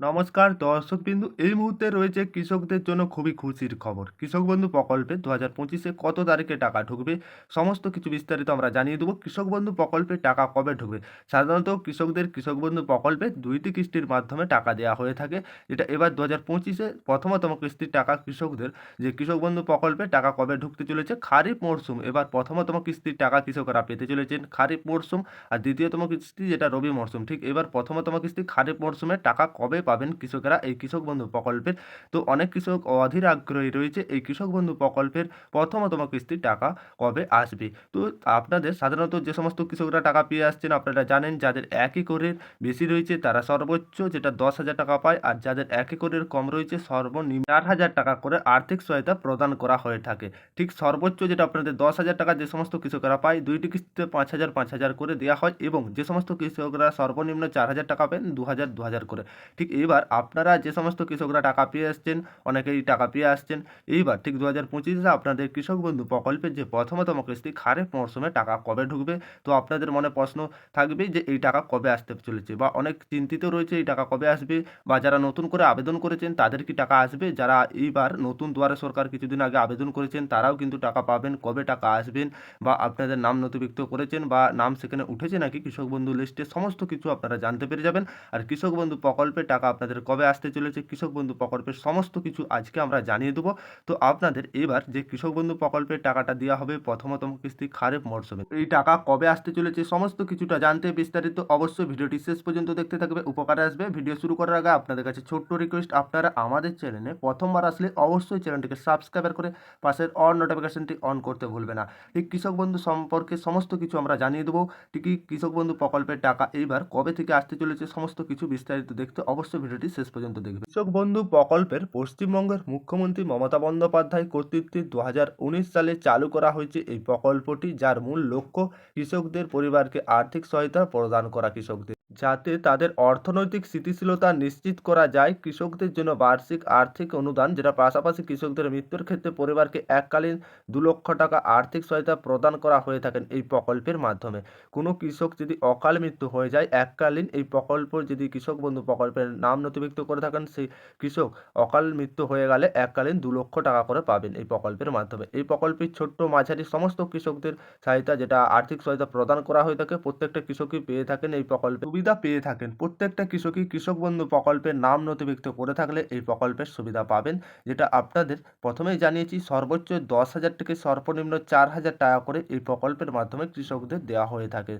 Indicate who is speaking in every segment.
Speaker 1: নমস্কার দর্শক বিন্দু এই মুহূর্তে রয়েছে কৃষকদের জন্য খুবই খুশির খবর। কৃষক বন্ধু প্রকল্পে দু হাজার পঁচিশে কত তারিখে টাকা ঢুকবে, সমস্ত কিছু বিস্তারিত আমরা জানিয়ে দেবো। কৃষক বন্ধু প্রকল্পে টাকা কবে ঢুকবে? সাধারণত কৃষকদের কৃষক বন্ধু প্রকল্পে দুইটি কিস্তির মাধ্যমে টাকা দেওয়া হয়ে থাকে। যেটা এবার দু হাজার পঁচিশে প্রথমতম কিস্তির টাকা কৃষকদের। যে কৃষক বন্ধু প্রকল্পে টাকা কবে ঢুকতে চলেছে? খারিফ মরশুম এবার প্রথমতম কিস্তির টাকা কৃষকরা পেতে চলেছেন খারিফ মরশুম আর দ্বিতীয়তম কিস্তি যেটা রবি মরশুম ঠিক এবার প্রথমতম কিস্তি খারিফ মরশুমে টাকা কবে পাবেন কৃষকেরা এই কৃষক বন্ধু প্রকল্পের। তো অনেক কৃষক অধীর আগ্রহী রয়েছে এই কৃষক বন্ধু প্রকল্পের প্রথমতম কিস্তির টাকা কবে আসবে। তো আপনাদের সাধারণত যে সমস্ত কৃষকরা টাকা পেয়ে আসছেন আপনারা জানেন, যাদের এক একরের বেশি রয়েছে তারা সর্বোচ্চ যেটা দশ হাজার টাকা পায় আর যাদের এক একরের কম রয়েছে সর্বনিম্ন চার হাজার টাকা করে আর্থিক সহায়তা প্রদান করা হয়ে থাকে। ঠিক সর্বোচ্চ যেটা আপনাদের দশ হাজার টাকা যে সমস্ত কৃষকরা পায় দুইটি কিস্তিতে পাঁচ হাজার পাঁচ হাজার করে দেওয়া হয় এবং যে সমস্ত কৃষকরা সর্বনিম্ন চার হাজার টাকা পান দু হাজার দু হাজার করে। ঠিক এইবার আপনারা যে সমস্ত কৃষকরা টাকা পেয়ে আসছেন, অনেকেই টাকা পেয়ে আসছেন, এইবার ঠিক দু হাজার পঁচিশে আপনাদের কৃষক বন্ধু প্রকল্পের যে প্রথমতম কিস্তি খারেফ মরশুমে টাকা কবে ঢুকবে? তো আপনাদের মনে প্রশ্ন থাকবে যে এই টাকা কবে আসতে চলেছে বা অনেক চিন্তিত রয়েছে এই টাকা কবে আসবে বা যারা নতুন করে আবেদন করেছেন তাদের কি টাকা আসবে? যারা এইবার নতুন দুয়ারে সরকার কিছুদিন আগে আবেদন করেছেন তারাও কিন্তু টাকা পাবেন, কবে টাকা আসবেন বা আপনাদের নাম নথিভুক্ত করেছেন বা নাম সেখানে উঠেছে নাকি? কৃষক বন্ধু লিস্টে সমস্ত কিছু আপনারা জানতে পেরে যাবেন। আর কৃষক বন্ধু প্রকল্পে টাকা আপনাদের কবে আসতে চলেছে, কৃষক বন্ধু প্রকল্পের সমস্ত কিছু আজকে আমরা জানিয়ে দেবো। তো আপনাদের এবার যে কৃষক বন্ধু প্রকল্পের টাকাটা দেওয়া হবে প্রথমতম কিস্তি খারেপ মরশুমে এই টাকা কবে আসতে চলেছে সমস্ত কিছুটা জানতে বিস্তারিত অবশ্যই ভিডিওটি শেষ পর্যন্ত দেখতে থাকবে, উপকারে আসবে। ভিডিও শুরু করার আগে আপনাদের কাছে ছোট্ট রিকোয়েস্ট আপনারা আমাদের চ্যানেলে প্রথমবার আসলে অবশ্যই চ্যানেলটিকে সাবস্ক্রাইব করে পাশের অন নোটিফিকেশনটি অন করতে ভুলবে না। এই কৃষক বন্ধু সম্পর্কে সমস্ত কিছু আমরা জানিয়ে দেবো। ঠিকই কৃষক বন্ধু প্রকল্পের টাকা এইবার কবে থেকে আসতে চলেছে সমস্ত কিছু বিস্তারিত দেখতে অবশ্যই ভিডিওটি শেষ পর্যন্ত দেখবে কৃষক বন্ধু প্রকল্পের পশ্চিমবঙ্গের মুখ্যমন্ত্রী মমতা বন্দ্যোপাধ্যায় কর্তৃত্বে দু হাজার উনিশ সালে চালু করা হয়েছে এই প্রকল্পটি, যার মূল লক্ষ্য কৃষকদের পরিবারকে আর্থিক সহায়তা প্রদান করা কৃষকদের। যাতে তাদের অর্থনৈতিক স্থিতিশীলতা নিশ্চিত করা যায়। কৃষকদের জন্য বার্ষিক আর্থিক অনুদান, যেটা পাশাপাশি কৃষকদের মৃত্যুর ক্ষেত্রে পরিবারকে এককালীন দু লক্ষ টাকা আর্থিক সহায়তা প্রদান করা হয়ে থাকেন এই প্রকল্পের মাধ্যমে। কোনো কৃষক যদি অকাল মৃত্যু হয়ে যায়, এককালীন এই প্রকল্প যদি কৃষক বন্ধু প্রকল্পের নাম নথিভুক্ত করে থাকেন, সেই কৃষক অকাল মৃত্যু হয়ে গেলে এককালীন দু লক্ষ টাকা করে পাবেন এই প্রকল্পের মাধ্যমে। এই প্রকল্পের ছোট্ট মাঝারি সমস্ত কৃষকদের সহায়তা, যেটা আর্থিক সহায়তা প্রদান করা হয়ে থাকে, প্রত্যেকটা কৃষকই পেয়ে থাকেন এই প্রকল্পে। সুবিধা পেয়ে থাকেন। প্রত্যেকটা কৃষকই কৃষক বন্ধু প্রকল্পের নাম নথিভুক্ত করে থাকলে এই প্রকল্পের সুবিধা পাবেন, যেটা আপনাদের প্রথমেই জানিয়েছি, সর্বোচ্চ দশ হাজার থেকে সর্বনিম্ন চার হাজার টাকা করে এই প্রকল্পের মাধ্যমে কৃষকদের দেওয়া হয়ে থাকে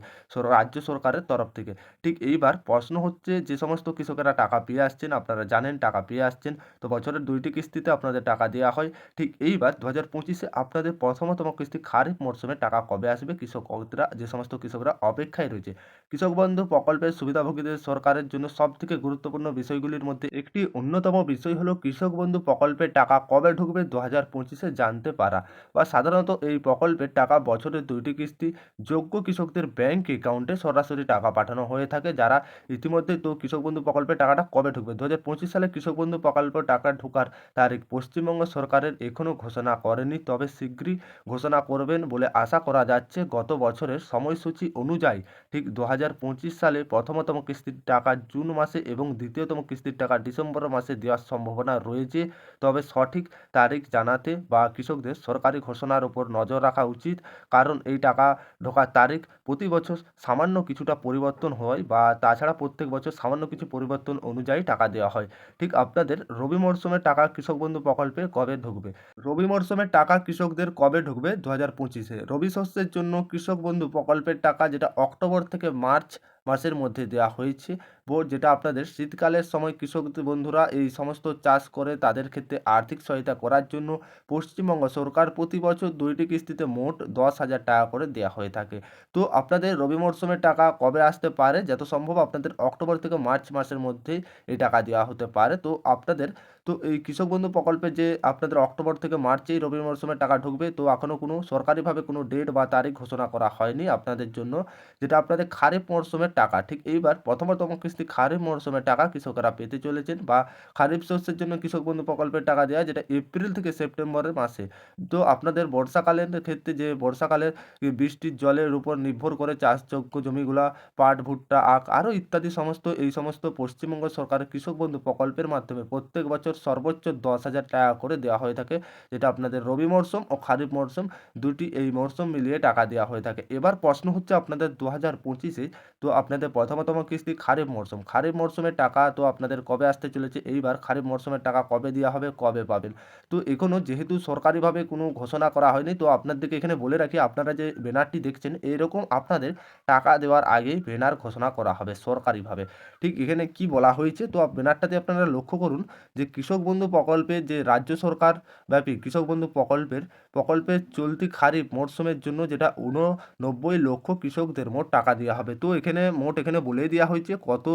Speaker 1: রাজ্য সরকারের তরফ থেকে। ঠিক এইবার প্রশ্ন হচ্ছে, যে সমস্ত কৃষকেরা টাকা পেয়ে আসছেন, আপনারা জানেন টাকা পেয়ে আসছেন, তো বছরের দুইটি কিস্তিতে আপনাদের টাকা দেওয়া হয়। ঠিক এইবার দু হাজার পঁচিশে আপনাদের প্রথমতম কিস্তি খারিফ মরশুমে টাকা কবে আসবে? কৃষকরা, যে সমস্ত কৃষকরা অপেক্ষায় রয়েছে। কৃষক বন্ধু প্রকল্পের সুবিধাভোগীদের সরকারের জন্য সবথেকে গুরুত্বপূর্ণ বিষয়গুলির মধ্যে একটি অন্যতম বিষয় হলো কৃষক বন্ধু প্রকল্পের টাকা কবে ঢুকবে দু হাজার পঁচিশে জানতে পারা বা সাধারণত এই প্রকল্পের টাকা বছরের দুইটি কিস্তি যোগ্য কৃষকদের ব্যাংক অ্যাকাউন্টে সরাসরি টাকা পাঠানো হয়ে থাকে যারা ইতিমধ্যে তো কৃষক বন্ধু প্রকল্পের টাকাটা কবে ঢুকবে? দু হাজার পঁচিশ সালে কৃষক বন্ধু প্রকল্প টাকা ঢোকার তারিখ পশ্চিমবঙ্গ সরকারের এখনও ঘোষণা করেনি, তবে শীঘ্রই ঘোষণা করবেন বলে আশা করা যাচ্ছে। গত বছরের সময়সূচি অনুযায়ী ঠিক দু হাজার পঁচিশ সালে প্রথমতম কিস্তির টাকা জুন মাসে এবং দ্বিতীয়তম কিস্তির টাকা ডিসেম্বর মাসে দেওয়ার সম্ভাবনা রয়েছে। তবে সঠিক তারিখ জানাতে বা কৃষকদের সরকারি ঘোষণার উপর নজর রাখা উচিত, কারণ এই টাকা ঢোকার তারিখ প্রতি বছর সামান্য কিছুটা পরিবর্তন হয় বা তাছাড়া প্রত্যেক বছর সামান্য কিছু পরিবর্তন অনুযায়ী টাকা দেওয়া হয়। ঠিক আপনাদের রবি মরশুমের টাকা কৃষক বন্ধু প্রকল্পে কবে ঢুকবে? রবি মরশুমের টাকা কৃষকদের কবে ঢুকবে? দু হাজার পঁচিশে। রবি শস্যের জন্য কৃষক বন্ধু প্রকল্পের টাকা যেটা অক্টোবর থেকে মার্চ মাসের মধ্যে দেওয়া হয়েছে। বোর্ড যেটা আপনাদের শীতকালের সময় কৃষক বন্ধুরা এই সমস্ত চাষ করে তাদের ক্ষেত্রে আর্থিক সহায়তা করার জন্য পশ্চিমবঙ্গ সরকার প্রতি বছর দুইটি কিস্তিতে মোট দশ হাজার টাকা করে দেওয়া হয়ে থাকে। তো আপনাদের রবি মরশুমের টাকা কবে আসতে পারে? যত সম্ভব আপনাদের অক্টোবর থেকে মার্চ মাসের মধ্যেই এই টাকা দেওয়া হতে পারে। তো আপনাদের তো এই কৃষক বন্ধু প্রকল্পে যে আপনাদের অক্টোবর থেকে মার্চেই রবি মরশুমের টাকা ঢুকবে, তো এখনও কোনো সরকারিভাবে কোনো ডেট বা তারিখ ঘোষণা করা হয়নি আপনাদের জন্য, যেটা আপনাদের খারিফ মরশুমের টাকা। ঠিক এইবার প্রথমতম কিস্তি খারিফ মরশুমের টাকা কৃষকরা পেতে চলেছেন বা খারিফ শস্যের জন্য কৃষক বন্ধু প্রকল্পের টাকা দেওয়া যেটা এপ্রিল থেকে সেপ্টেম্বরের মাসে। তো আপনাদের বর্ষাকালের ক্ষেত্রে যে বর্ষাকালের বৃষ্টির জলের উপর নির্ভর করে চাষযোগ্য জমিগুলা, পাট, ভুট্টা, আখ আরও ইত্যাদি সমস্ত, এই সমস্ত পশ্চিমবঙ্গ সরকারের কৃষক বন্ধু প্রকল্পের মাধ্যমে প্রত্যেক বছর সর্বোচ্চ দশ হাজার টাকা করে দেওয়া হয়ে থাকে, যেটা আপনাদের রবি মরশুম ও খারিফ মরশুম দুটি এই মরশুম মিলিয়ে টাকা দেওয়া হয়ে থাকে। এবার প্রশ্ন হচ্ছে আপনাদের দু হাজার পঁচিশে, তো আপনাদের প্রথমতম কিস্তি খারিফ মরশুম খারিফ মরশুমের টাকা তো আপনাদের কবে আসতে চলেছে? এইবার খারিফ মরশুমের টাকা কবে দেওয়া হবে? কবে পাবেন? তো এখনও যেহেতু সরকারিভাবে কোনো ঘোষণা করা হয়নি, তো আপনাদেরকে এখানে বলে রাখি, আপনারা যে ব্যানারটি দেখছেন, এরকম আপনাদের টাকা দেওয়ার আগেই ব্যানার ঘোষণা করা হবে সরকারিভাবে। ঠিক এখানে কি বলা হয়েছে? তো ব্যানারটাতে আপনারা লক্ষ্য করুন যে কৃষক বন্ধু প্রকল্পে যে রাজ্য সরকার ব্যাপী কৃষক বন্ধু প্রকল্পের প্রকল্পের চলতি খারিফ মরশুমের জন্য যেটা উননব্বই লক্ষ কৃষকদের মোট টাকা দেওয়া হবে। তো এখানে মোট এখানে বলে দেওয়া হয়েছে কত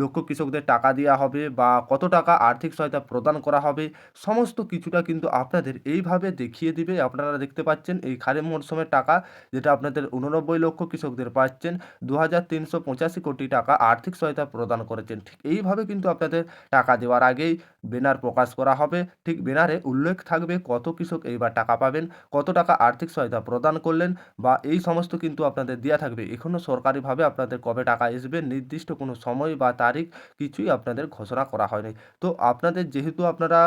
Speaker 1: লক্ষ কৃষকদের টাকা দেওয়া হবে বা কত টাকা আর্থিক সহায়তা প্রদান করা হবে, সমস্ত কিছুটা কিন্তু আপনাদের এইভাবে দেখিয়ে দিবে। আপনারা দেখতে পাচ্ছেন এই খারিফ মরশুমের টাকা যেটা আপনাদের উননব্বই লক্ষ কৃষকদের পাচ্ছেন দু হাজার তিনশো পঁচাশি কোটি টাকা আর্থিক সহায়তা প্রদান করেছেন। ঠিক এইভাবে কিন্তু আপনাদের টাকা দেওয়ার আগেই ব্যানার প্রকাশ করা হবে। ঠিক ব্যানারে উল্লেখ থাকবে কত কৃষক এইবার টাকা পাবেন, কত টাকা আর্থিক সহায়তা প্রদান করলেন বা এই সমস্ত কিন্তু আপনাদের দেওয়া থাকবে। এখনও সরকারিভাবে আপনাদের কবে টাকা আসবে নির্দিষ্ট কোনো সময় বা তারিখ কিছুই আপনাদের ঘোষণা করা হয়নি। তো আপনাদের যেহেতু আপনারা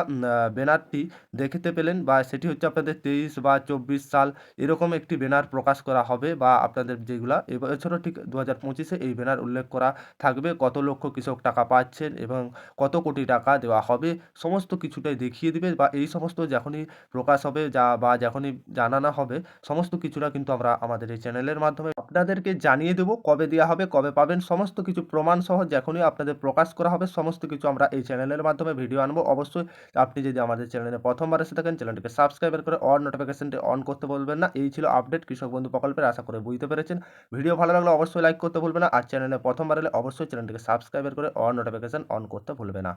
Speaker 1: ব্যানারটি দেখতে পেলেন বা সেটি হচ্ছে আপনাদের তেইশ বা চব্বিশ সাল এরকম একটি ব্যানার প্রকাশ করা হবে বা আপনাদের যেগুলা এবছরও ঠিক দু হাজার পঁচিশে এই ব্যানার উল্লেখ করা থাকবে, কত লক্ষ কৃষক টাকা পাচ্ছেন এবং কত কোটি টাকা দেওয়া হবে। সমস্ত কিছুটাই দেখিয়ে দিবে বা এই সমস্ত যখনই প্রকাশ হবে যা বা যখনই জানানো হবে, সমস্ত কিছুটা কিন্তু আমরা আমাদের এই চ্যানেলের মাধ্যমে আপনাদেরকে জানিয়ে দেবো কবে দেওয়া হবে, কবে পাবেন, সমস্ত কিছু প্রমাণ সহ যখনই আপনাদের প্রকাশ করা হবে, সমস্ত কিছু আমরা এই চ্যানেলের মাধ্যমে ভিডিও আনব। অবশ্যই আপনি যদি আমাদের চ্যানেলে প্রথমবার এসে থাকেন, চ্যানেলটিকে সাবস্ক্রাইব করে অন নোটিফিকেশনটি অন করতে বলবেন না। এই ছিল আপডেট কৃষক বন্ধু প্রকল্পের, আশা করে বুঝতে পেরেছেন। ভিডিও ভালো লাগলে অবশ্যই লাইক করতে ভুলবে না। আর চ্যানেলে প্রথমবার এলে অবশ্যই চ্যানেলটিকে সাবস্ক্রাইব করে অন নোটিফিকেশন অন করতে ভুলবে না।